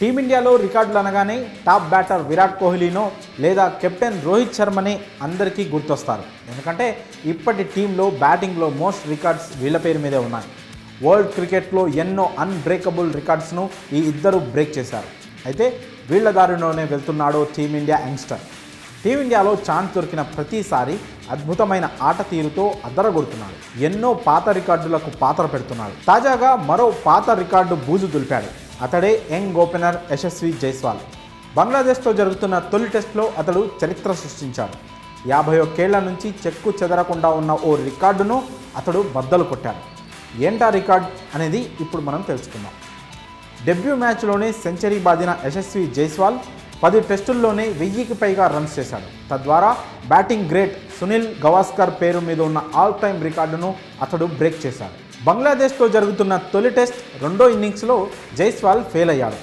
టీమిండియాలో రికార్డులు అనగానే top batter Virat కోహ్లీనో లేదా కెప్టెన్ రోహిత్ శర్మనే అందరికీ గుర్తొస్తారు. ఎందుకంటే ఇప్పటి టీంలో బ్యాటింగ్లో మోస్ట్ రికార్డ్స్ వీళ్ళ పేరు మీదే ఉన్నాయి. వరల్డ్ క్రికెట్లో ఎన్నో అన్బ్రేకబుల్ రికార్డ్స్ను ఈ ఇద్దరు బ్రేక్ చేశారు. అయితే వీళ్ళ దారిలోనే వెళ్తున్నాడో టీమిండియా యంగ్స్టర్. టీమిండియాలో ఛాన్స్ దొరికిన ప్రతిసారి అద్భుతమైన ఆట తీరుతో అద్దరగొడుతున్నాడు ఎన్నో పాత రికార్డులకు పాత్ర పెడుతున్నాడు. తాజాగా మరో పాత రికార్డు బూజు దులిపాడు. అతడే యంగ్ ఓపెనర్ యశస్వి జైస్వాల్. బంగ్లాదేశ్తో జరుగుతున్న తొలి టెస్ట్లో అతడు చరిత్ర సృష్టించాడు. యాభై ఒక్కేళ్ళ నుంచి చెక్కు చెదరకుండా ఉన్న ఓ రికార్డును అతడు బద్దలు కొట్టాడు. ఏంటా రికార్డ్ అనేది ఇప్పుడు మనం తెలుసుకుందాం. డెబ్యూ మ్యాచ్లోనే సెంచరీ బాదిన యశస్వి జైస్వాల్ పది టెస్టుల్లోనే వెయ్యికి పైగా రన్స్ చేశాడు. తద్వారా బ్యాటింగ్ గ్రేట్ సునీల్ గవాస్కర్ పేరు మీద ఉన్న ఆల్ టైమ్ రికార్డును అతడు బ్రేక్ చేశాడు. బంగ్లాదేశ్తో జరుగుతున్న తొలి టెస్ట్ రెండో ఇన్నింగ్స్లో జైస్వాల్ ఫెయిల్ అయ్యాడు.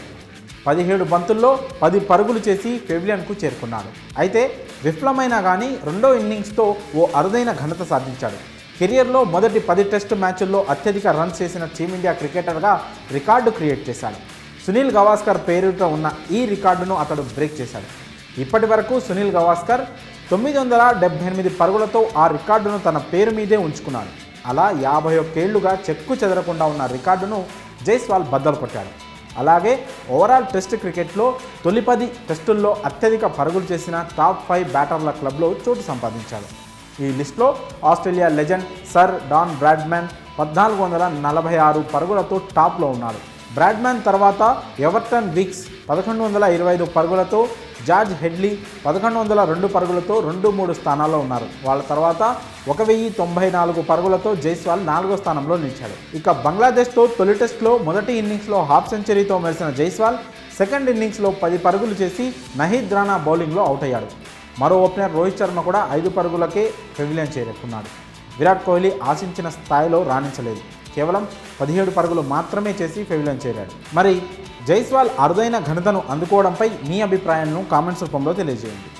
పదిహేడు బంతుల్లో పది పరుగులు చేసి పెవిలియన్కు చేరుకున్నాడు. అయితే విఫలమైనా కానీ రెండో ఇన్నింగ్స్తో ఓ అరుదైన ఘనత సాధించాడు. కెరియర్లో మొదటి పది టెస్టు మ్యాచ్ల్లో అత్యధిక రన్స్ చేసిన టీమిండియా క్రికెటర్గా రికార్డు క్రియేట్ చేశాడు. సునీల్ గవాస్కర్ పేరుతో ఉన్న ఈ రికార్డును అతడు బ్రేక్ చేశాడు. ఇప్పటి వరకు సునీల్ గవాస్కర్ తొమ్మిది వందల డెబ్బై ఎనిమిది పరుగులతో ఆ రికార్డును తన పేరు మీదే ఉంచుకున్నాడు. అలా యాభై ఒక్కేళ్ళుగా చెక్కు చెదరకుండా ఉన్న రికార్డును జైస్వాల్ బద్దలు కొట్టాడు. అలాగే ఓవరాల్ టెస్ట్ క్రికెట్లో తొలి పది టెస్టుల్లో అత్యధిక పరుగులు చేసిన టాప్ ఫైవ్ బ్యాటర్ల క్లబ్లో చోటు సంపాదించాడు. ఈ లిస్ట్లో Australia legend sir Don Bradman పద్నాలుగు వందల నలభై ఆరు పరుగులతో టాప్లో ఉన్నాడు. బ్రాడ్మ్యాన్ తర్వాత ఎవర్టన్ విక్స్ పదకొండు వందల ఇరవై ఐదు పరుగులతో జార్జ్ హెడ్లీ పదకొండు వందల రెండు పరుగులతో రెండు మూడు స్థానాల్లో ఉన్నారు. వాళ్ళ తర్వాత ఒక వెయ్యి తొంభై నాలుగు పరుగులతో జైస్వాల్ నాలుగో స్థానంలో నిలిచాడు. ఇక బంగ్లాదేశ్తో తొలి టెస్ట్లో మొదటి ఇన్నింగ్స్లో హాఫ్ సెంచరీతో మెరిసిన జైస్వాల్ సెకండ్ ఇన్నింగ్స్లో పది పరుగులు చేసి నహీద్ రాణా బౌలింగ్లో అవుట్ అయ్యాడు. మరో ఓపెనర్ రోహిత్ శర్మ కూడా ఐదు పరుగులకే పెవిలియన్ చేరుకున్నాడు. విరాట్ కోహ్లీ ఆశించిన స్థాయిలో రాణించలేదు. కేవలం పదిహేడు పరుగులు మాత్రమే చేసి పెవిలియన్ చేరాడు. మరి జైస్వాల్ అరుదైన ఘనతను అందుకోవడంపై మీ అభిప్రాయాలను కామెంట్స్ రూపంలో తెలియజేయండి.